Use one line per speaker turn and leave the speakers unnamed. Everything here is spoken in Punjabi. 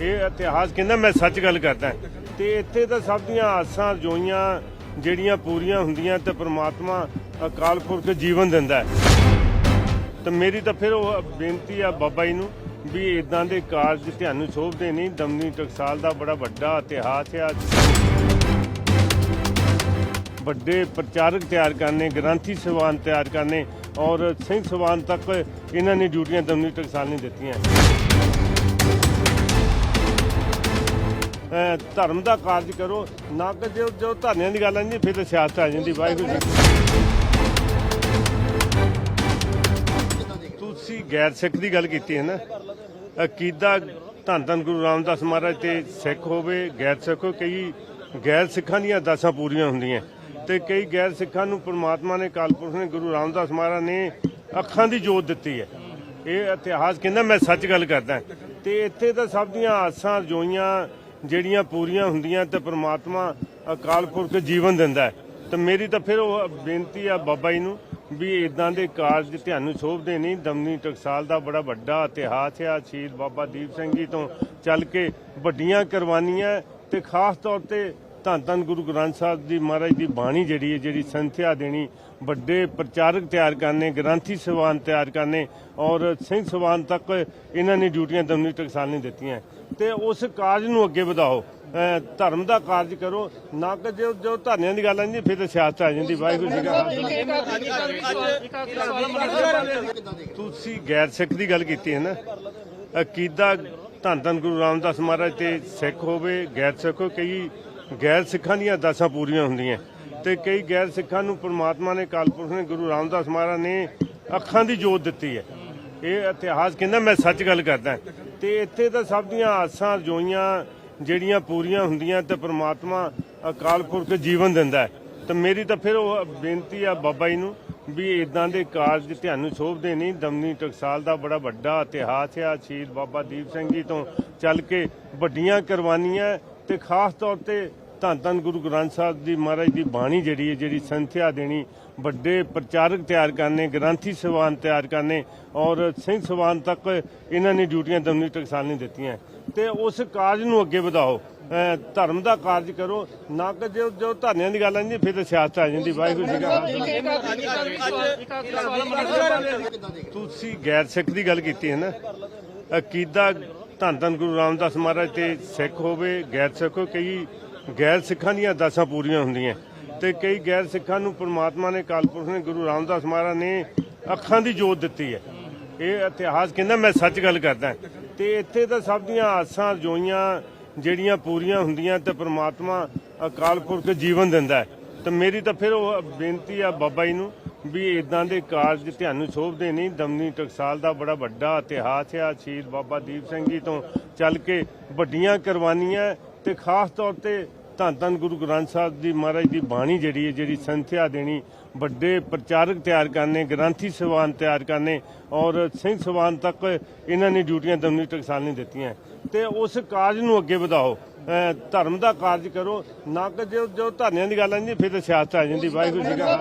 ਇਹ ਇਤਿਹਾਸ ਕਹਿੰਦਾ ਮੈਂ ਸੱਚ ਗੱਲ ਕਰਦਾ। ਤੇ ਇੱਥੇ ਤਾਂ ਸਭ ਦੀਆਂ ਆਸਾਂ ਜੋਈਆਂ ਜਿਹੜੀਆਂ ਪੂਰੀਆਂ ਹੁੰਦੀਆਂ ਤੇ ਪ੍ਰਮਾਤਮਾ ਅਕਾਲ ਪੁਰਖ ਜੀਵਨ ਦਿੰਦਾ ਹੈ। ਤੇ ਮੇਰੀ ਤਾਂ ਫਿਰ ਉਹ ਬੇਨਤੀ ਆ ਬਾਬਾ ਜੀ ਨੂੰ ਵੀ ਇਦਾਂ ਦੇ ਕਾਰਜ ਤੁਹਾਨੂੰ ਸ਼ੋਭਦੇ ਨਹੀਂ। ਦਮਨੀ ਟਕਸਾਲ ਦਾ ਬੜਾ ਵੱਡਾ ਇਤਿਹਾਸ ਆ। ਵੱਡੇ ਪ੍ਰਚਾਰਕ ਤਿਆਰ ਕਰਨੇ, ਗ੍ਰੰਥੀ ਸਵਾਨ ਤਿਆਰ ਕਰਨੇ ਔਰ ਸਿੰਘ ਸਵਾਨ ਤੱਕ ਇਹਨਾਂ ਨੇ ਡਿਊਟੀਆਂ ਦਮਨੀ ਟਕਸਾਲ ਨੇ ਦਿੱਤੀਆਂ। ਧਰਮ ਦਾ ਕਾਰਜ ਕਰੋ। ਨਾ ਕਿ ਜੋ ਜੋ ਧਰਨਿਆਂ ਦੀ ਗੱਲ ਆਂਦੀ ਫਿਰ ਤਾਂ ਸਿਆਸਤ ਆ ਜਾਂਦੀ, ਵਾਹਿਗੁਰੂ ਤੁਸੀਂ ਗੈਰ ਸਿੱਖ ਦੀ ਗੱਲ ਕੀਤੀ ਹੈ ਨਾ? ਅਕੀਦਾ ਧੰਨ ਧੰਨ ਗੁਰੂ ਰਾਮਦਾਸ ਮਹਾਰਾਜ ਤੇ ਸਿੱਖ ਹੋਵੇ, ਗੈਰ ਸਿੱਖ ਹੋਵੇ, ਕਈ ਗੈਰ ਸਿੱਖਾਂ ਦੀਆਂ ਅਰਦਾਸਾਂ ਪੂਰੀਆਂ ਹੁੰਦੀਆਂ। ਤੇ ਕਈ ਗੈਰ ਸਿੱਖਾਂ ਨੂੰ ਪ੍ਰਮਾਤਮਾ ਨੇ ਕਾਲਪੁਰਖ ਨੇ, ਗੁਰੂ ਰਾਮਦਾਸ ਮਹਾਰਾਜ ਨੇ ਅੱਖਾਂ ਦੀ ਜੋਤ ਦਿੱਤੀ ਹੈ। ਇਹ ਇਤਿਹਾਸ ਕਹਿੰਦਾ ਮੈਂ ਸੱਚ ਗੱਲ ਕਰਦਾ। ਤੇ ਇੱਥੇ ਤਾਂ ਸਭ ਦੀਆਂ ਆਸਾਂ ਰਜੋਈਆਂ ਜਿਹੜੀਆਂ ਪੂਰੀਆਂ ਹੁੰਦੀਆਂ ਤੇ ਪ੍ਰਮਾਤਮਾ ਅਕਾਲ ਪੁਰਖ ਜੀਵਨ ਦਿੰਦਾ ਹੈ। ਤੇ ਮੇਰੀ ਤਾਂ ਫਿਰ ਉਹ ਬੇਨਤੀ ਆ ਬਾਬਾ ਜੀ ਨੂੰ ਵੀ ਇਦਾਂ ਦੇ ਕਾਰਜ ਤੁਹਾਨੂੰ ਸ਼ੋਭਦੇ ਨਹੀਂ। ਦਮਨੀ ਟਕਸਾਲ ਦਾ ਬੜਾ ਵੱਡਾ ਇਤਿਹਾਸ ਆ। ਸ਼ਹੀਦ ਬਾਬਾ ਦੀਪ ਸਿੰਘ ਜੀ ਤੋਂ ਚੱਲ ਕੇ ਵੱਡੀਆਂ ਕੁਰਬਾਨੀਆਂ ਤੇ ਖਾਸ ਤੌਰ ਤੇ ਧੰਨ ਧੰਨ ਗੁਰੂ ਗ੍ਰੰਥ ਸਾਹਿਬ ਦੀ ਮਹਾਰਾਜ ਦੀ ਬਾਣੀ ਜਿਹੜੀ ਹੈ, ਜਿਹੜੀ ਸੰਥਿਆ ਦੇਣੀ, ਵੱਡੇ ਪ੍ਰਚਾਰਕ ਤਿਆਰ ਕਰਨੇ, ਗ੍ਰੰਥੀ ਸਵਾਨ ਤਿਆਰ ਕਰਨੇ ਔਰ ਸਿੰਘ ਸਵਾਨ ਤੱਕ ਇਹਨਾਂ ਨੇ ਡਿਊਟੀਆਂ ਦਮਨੀ ਟਕਸਾਲ ਨੇ ਦਿੱਤੀਆਂ। ਤੇ ਉਸ ਕਾਰਜ ਨੂੰ ਅੱਗੇ ਵਧਾਓ। ਧਰਮ ਦਾ ਕਾਰਜ ਕਰੋ, ਨਾ ਕਿ ਜੋ ਜੋ ਧਰਨਿਆਂ ਦੀ ਗੱਲ ਆਂਦੀ ਫਿਰ ਸਿਆਸਤ ਆ ਜਾਂਦੀ, ਵਾਹਿਗੁਰੂ ਜੀ ਕਾ ਤੁਸੀਂ ਗੈਰ ਸਿੱਖ ਦੀ ਗੱਲ ਕੀਤੀ ਹੈ ਨਾ, ਅਕੀਦਾ ਧੰਨ ਧੰਨ ਗੁਰੂ ਰਾਮਦਾਸ ਮਹਾਰਾਜ ਤੇ ਸਿੱਖ ਹੋਵੇ, ਗੈਰ ਸਿੱਖ ਹੋਵੇ, ਕਈ ਗੈਰ ਸਿੱਖਾਂ ਦੀਆਂ ਅਰਦਾਸਾਂ ਪੂਰੀਆਂ ਹੁੰਦੀਆਂ। ਤੇ ਕਈ ਗੈਰ ਸਿੱਖਾਂ ਨੂੰ ਪ੍ਰਮਾਤਮਾ ਨੇ ਕਾਲਪੁਰਖ ਨੇ, ਗੁਰੂ ਰਾਮਦਾਸ ਮਹਾਰਾਜ ਨੇ ਅੱਖਾਂ ਦੀ ਜੋਤ ਦਿੱਤੀ ਹੈ। ਇਹ ਇਤਿਹਾਸ ਕਹਿੰਦਾ, ਮੈਂ ਸੱਚ ਗੱਲ ਕਰਦਾ। ਤੇ ਇੱਥੇ ਤਾਂ ਸਭ ਦੀਆਂ ਆਸਾਂ, ਰਜੋਈਆਂ ਜਿਹੜੀਆਂ ਪੂਰੀਆਂ ਹੁੰਦੀਆਂ ਤੇ ਪ੍ਰਮਾਤਮਾ ਅਕਾਲ ਪੁਰਖ ਜੀਵਨ ਦਿੰਦਾ ਹੈ। ਤੇ ਮੇਰੀ ਤਾਂ ਫਿਰ ਉਹ ਬੇਨਤੀ ਆ ਬਾਬਾ ਜੀ ਨੂੰ ਵੀ ਇਦਾਂ ਦੇ ਕਾਰਜ ਤੁਹਾਨੂੰ ਸ਼ੋਭਦੇ ਨਹੀਂ। ਦਮਨੀ ਟਕਸਾਲ ਦਾ ਬੜਾ ਵੱਡਾ ਇਤਿਹਾਸ ਆ। ਸ਼ਹੀਦ ਬਾਬਾ ਦੀਪ ਸਿੰਘ ਜੀ ਤੋਂ ਚੱਲ ਕੇ ਵੱਡੀਆਂ ਕੁਰਬਾਨੀਆਂ ਤੇ ਖਾਸ ਤੌਰ ਤੇ ਧੰਨ ਧੰਨ ਗੁਰੂ ਗ੍ਰੰਥ ਸਾਹਿਬ ਦੀ ਮਹਾਰਾਜ ਦੀ ਬਾਣੀ ਜਿਹੜੀ ਹੈ, ਜਿਹੜੀ ਸੰਥਿਆ ਦੇਣੀ, ਵੱਡੇ ਪ੍ਰਚਾਰਕ ਤਿਆਰ ਕਰਨੇ, ਗ੍ਰੰਥੀ ਸਵਾਨ ਤਿਆਰ ਕਰਨੇ ਔਰ ਸਿੰਘ ਸਵਾਨ ਤੱਕ ਇਹਨਾਂ ਨੇ ਡਿਊਟੀਆਂ ਦਮਨੀ ਟਕਸਾਲ ਨੇ ਦਿੱਤੀਆਂ। ਤੇ ਉਸ ਕਾਰਜ ਨੂੰ ਅੱਗੇ ਵਧਾਓ। ਧਰਮ ਦਾ ਕਾਰਜ ਕਰੋ, ਨਾ ਕਿ ਜੋ ਜੋ ਧਰਨਿਆਂ ਦੀ ਗੱਲ ਆਂਦੀ ਫਿਰ ਤਾਂ ਸਿਆਸਤ ਆ ਜਾਂਦੀ, ਵਾਹਿਗੁਰੂ ਜੀ ਕਾ ਤੁਸੀਂ ਗੈਰ ਸਿੱਖ ਦੀ ਗੱਲ ਕੀਤੀ ਹੈ ਨਾ, ਅਕੀਦਾ ਧੰਨ ਧੰਨ ਗੁਰੂ ਰਾਮਦਾਸ ਮਹਾਰਾਜ ਤੇ ਸਿੱਖ ਹੋਵੇ, ਗੈਰ ਸਿੱਖ ਹੋਵੇ, ਕਈ ਗੈਰ ਸਿੱਖਾਂ ਦੀਆਂ ਅਰਦਾਸਾਂ ਪੂਰੀਆਂ ਹੁੰਦੀਆਂ। ਤੇ ਕਈ ਗੈਰ ਸਿੱਖਾਂ ਨੂੰ ਪ੍ਰਮਾਤਮਾ ਨੇ ਕਾਲਪੁਰਖ ਨੇ, ਗੁਰੂ ਰਾਮਦਾਸ ਮਹਾਰਾਜ ਨੇ ਅੱਖਾਂ ਦੀ ਜੋਤ ਦਿੱਤੀ ਹੈ। ਇਹ ਇਤਿਹਾਸ ਕਹਿੰਦਾ, ਮੈਂ ਸੱਚ ਗੱਲ ਕਰਦਾ। ਤੇ ਇੱਥੇ ਤਾਂ ਸਭ ਦੀਆਂ ਆਸਾਂ ਜੋਈਆਂ ਜਿਹੜੀਆਂ ਪੂਰੀਆਂ ਹੁੰਦੀਆਂ ਤੇ ਪ੍ਰਮਾਤਮਾ ਅਕਾਲ ਪੁਰਖ ਜੀਵਨ ਦਿੰਦਾ ਹੈ। ਤੇ ਮੇਰੀ ਤਾਂ ਫਿਰ ਉਹ ਬੇਨਤੀ ਆ ਬਾਬਾ ਜੀ ਨੂੰ ਵੀ ਇਦਾਂ ਦੇ ਕਾਰਜ ਤੁਹਾਨੂੰ ਸ਼ੋਭਦੇ ਨਹੀਂ। ਦਮਨੀ ਟਕਸਾਲ ਦਾ ਬੜਾ ਵੱਡਾ ਇਤਿਹਾਸ ਆ। ਸ਼ਹੀਦ ਬਾਬਾ ਦੀਪ ਸਿੰਘ ਜੀ ਤੋਂ ਚੱਲ ਕੇ ਵੱਡੀਆਂ ਕੁਰਬਾਨੀਆਂ ਤੇ ਖਾਸ ਤੌਰ ਤੇ ਧੰਨ ਧੰਨ ਗੁਰੂ ਗ੍ਰੰਥ ਸਾਹਿਬ ਦੀ ਮਹਾਰਾਜ ਦੀ ਬਾਣੀ ਜਿਹੜੀ ਹੈ, ਜਿਹੜੀ ਸੰਥਿਆ ਦੇਣੀ, ਵੱਡੇ ਪ੍ਰਚਾਰਕ ਤਿਆਰ ਕਰਨੇ, ਗ੍ਰੰਥੀ ਸਵਾਨ ਤਿਆਰ ਕਰਨੇ ਔਰ ਸਿੰਘ ਸਵਾਨ ਤੱਕ ਇਹਨਾਂ ਨੇ ਡਿਊਟੀਆਂ ਦਮਨੀ ਟਕਸਾਲ ਨੇ ਦਿੱਤੀਆਂ। ਤੇ ਉਸ ਕਾਰਜ ਨੂੰ ਅੱਗੇ ਵਧਾਓ। ਧਰਮ ਦਾ ਕਾਰਜ ਕਰੋ। ਨਾ ਕਿ ਜੋ ਜੋ ਧਰਨਿਆਂ ਦੀ ਗੱਲ ਆਂਦੀ ਫਿਰ ਸਿਆਸਤ ਆ ਜਾਂਦੀ, ਵਾਹਿਗੁਰੂ ਜੀ ਕਾ